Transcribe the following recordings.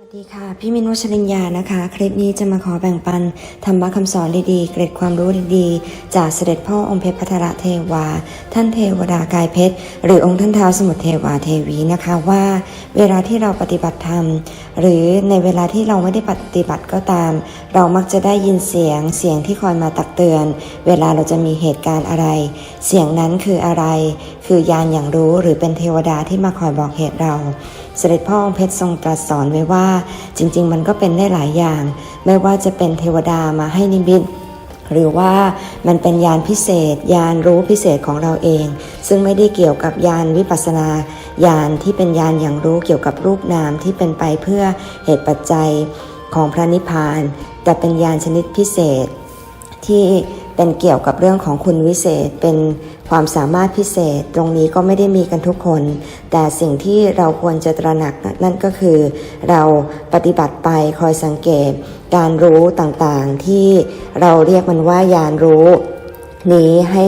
สวัสดีค่ะ พี่มินวชริญญานะคะ คลิปนี้จะมาขอแบ่งปันธรรมะคำสอนดีๆ เกร็ดความรู้ดีๆ จากเสด็จพ่อองค์เพชรพัทรเทวา ท่านเทวดากายเพชร หรือองค์ท่านเท้าวสมุทรเทวาเทวีนะคะว่า เวลาที่เราปฏิบัติธรรม หรือในเวลาที่เราไม่ได้ปฏิบัติก็ตาม เรามักจะได้ยินเสียงเสียงที่คอยมาตักเตือน เวลาเราจะมีเหตุการณ์อะไร เสียงนั้นคืออะไร คือยานอย่างรู้หรือเป็นเทวดาที่มาคอยบอกเหตุเรา เสด็จพ่อองค์เพชรทรงตรัสสอนไว้ว่า จริง ๆ มันก็เป็นได้หลายอย่าง ไม่ว่าจะเป็นเทวดามาให้นิมิตหรือว่ามันเป็นยานพิเศษ ยานรู้พิเศษของเราเอง ซึ่งไม่ได้เกี่ยวกับยานวิปัสสนาญาณที่เป็นยานอย่างรู้เกี่ยวกับรูปนามที่เป็นไปเพื่อเหตุปัจจัยของพระนิพพาน แต่เป็นยานชนิดพิเศษที่ เป็นเกี่ยวกับเรื่องของคุณวิเศษ เป็นความสามารถพิเศษ ตรงนี้ก็ไม่ได้มีกันทุกคน แต่สิ่งที่เราควรจะตระหนักนั่นก็คือ เราปฏิบัติไปคอยสังเกต การรู้ต่างๆที่เราเรียกมันว่ายานรู้ นี้ให้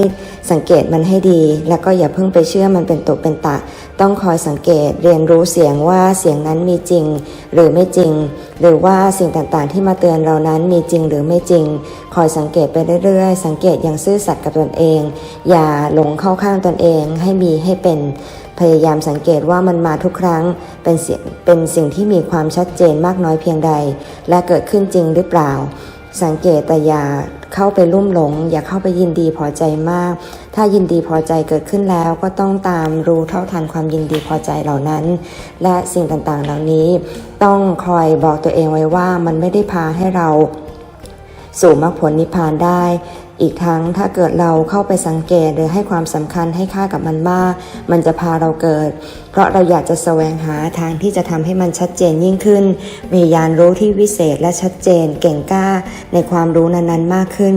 สังเกตมันให้ดี แล้วก็อย่าเพิ่งไปเชื่อมันเป็นตุเป็นตะ ต้องคอยสังเกตเรียนรู้เสียงว่าเสียงนั้นมีจริง หรือไม่จริง หรือว่าสิ่งต่างๆ ที่มาเตือนเรานั้นมีจริงหรือไม่จริง คอยสังเกตไปเรื่อยๆ สังเกตอย่างซื่อสัตย์กับตนเอง อย่าหลงเข้าข้างตนเองให้มีให้เป็นพยายามสังเกตว่ามันมาทุกครั้งเป็นเสียงเป็นสิ่งที่มีความชัดเจนมากน้อยเพียงใด และเกิดขึ้นจริงหรือเปล่า สังเกตแต่อย่า เข้าไปลุ่มหลง อย่าเข้าไปยินดีพอใจมาก ถ้ายินดีพอใจเกิดขึ้นแล้วก็ต้องตามรู้เท่าทันความยินดีพอใจเหล่านั้น และสิ่งต่างๆ เหล่านี้ ต้องคอยบอกตัวเองไว้ว่ามันไม่ได้พาให้เราสู่มรรคผลนิพพานได้ อีกทั้งถ้าเกิดเราเข้าไปสังเกตหรือให้ความสำคัญให้ค่ากับมันมาก มันจะพาเราเกิดเพราะเราอยากจะแสวงหาทางที่จะทำให้มันชัดเจนยิ่งขึ้น มียานรู้ที่วิเศษและชัดเจน เก่งกล้าในความรู้นั้นๆมากขึ้น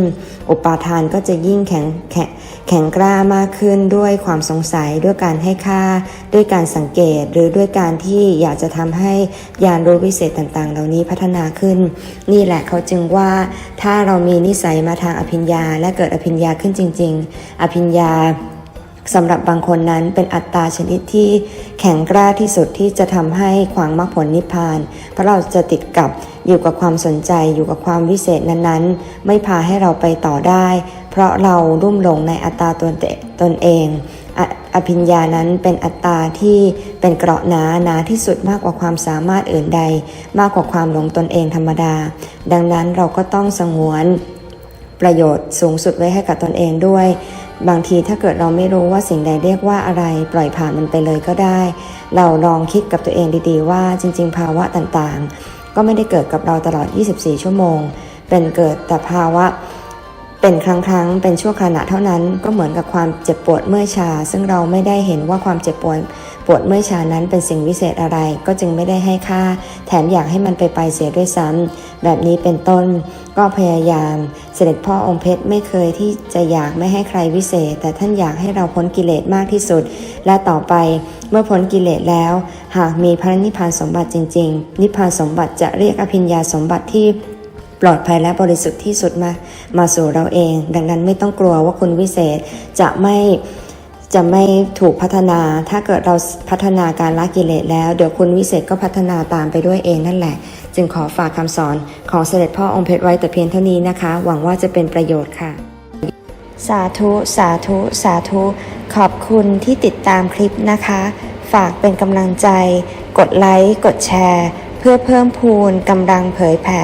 อุปาทานก็จะยิ่งแข็งแข็งแข็งกล้ามากขึ้นด้วยความสงสัยด้วยการให้ค่า ด้วยการสังเกตหรือด้วยการที่อยากจะทำให้ยานรู้วิเศษต่างๆ เหล่านี้พัฒนาขึ้น นี่แหละเขาจึงว่าถ้าเรามีนิสัยมาทางอภิญญา และเกิดอภิญญาขึ้นจริง ๆ อภิญญา สำหรับบางคนนั้นเป็นอัตตาชนิดที่แข็งกร้าที่สุดที่จะทำให้ขวางมรรคผลนิพพาน เพราะเราจะติดกับอยู่กับความสนใจอยู่กับความวิเศษนั้นๆ ไม่พาให้เราไปต่อได้ เพราะเรารุ่มหลงในอัตตาตนตตนเองออภิญญานั้นเป็นอัตตาที่เป็นเกราะหนาหนาที่สุดมากกว่าความสามารถอื่นใด มากกว่าความหลงตนเองธรรมดา ดังนั้นเราก็ต้องสงวน ประโยชน์สูงสุดไว้ให้กับตนเองด้วย บางทีถ้าเกิดเราไม่รู้ว่าสิ่งใดเรียกว่าอะไร ปล่อยผ่านมันไปเลยก็ได้ เราลองคิดกับตัวเองดีๆ ว่าจริง ๆ ภาวะต่างๆ ก็ไม่ได้เกิดกับเราตลอด 24 ชั่วโมง เป็นเกิดแต่ภาวะ เป็นครั้งครั้งเป็นชั่วขณะเท่านั้นก็เหมือนกับความเจ็บปวดเมื่อยชา ซึ่งเราไม่ได้เห็นว่าความเจ็บปวดปวดเมื่อยชานั้นเป็นสิ่งวิเศษอะไร ก็จึงไม่ได้ให้ค่า แถมอยากให้มันไปไปเสียด้วยซ้ำแบบนี้เป็นต้น ก็พยายาม เสด็จพ่อองค์เพชรไม่เคยที่จะอยากไม่ให้ใครวิเศษ แต่ท่านอยากให้เราพ้นกิเลสมากที่สุด และต่อไปเมื่อพ้นกิเลสแล้ว หากมีพระนิพพานสมบัติจริง ๆ นิพพานสมบัติจะเรียกอภิญญาสมบัติที่ ปลอดภัยและบริสุทธิ์ที่สุดมา มาสู่เราเอง ดังนั้นไม่ต้องกลัวว่าคุณวิเศษจะไม่จะไม่ถูกพัฒนา ถ้าเกิดเราพัฒนาการละกิเลสแล้ว เดี๋ยวคุณวิเศษก็พัฒนาตามไปด้วยเองนั่นแหละ จึงขอฝากคำสอนของเสด็จพ่อองค์เพชรไว้แต่เพียงเท่านี้นะคะ หวังว่าจะเป็นประโยชน์ค่ะ สาธุ สาธุ สาธุ ขอบคุณที่ติดตามคลิปนะคะ ฝากเป็นกำลังใจ กดไลค์ กดแชร์ เพื่อเพิ่มพูนกำลังเผยแผ่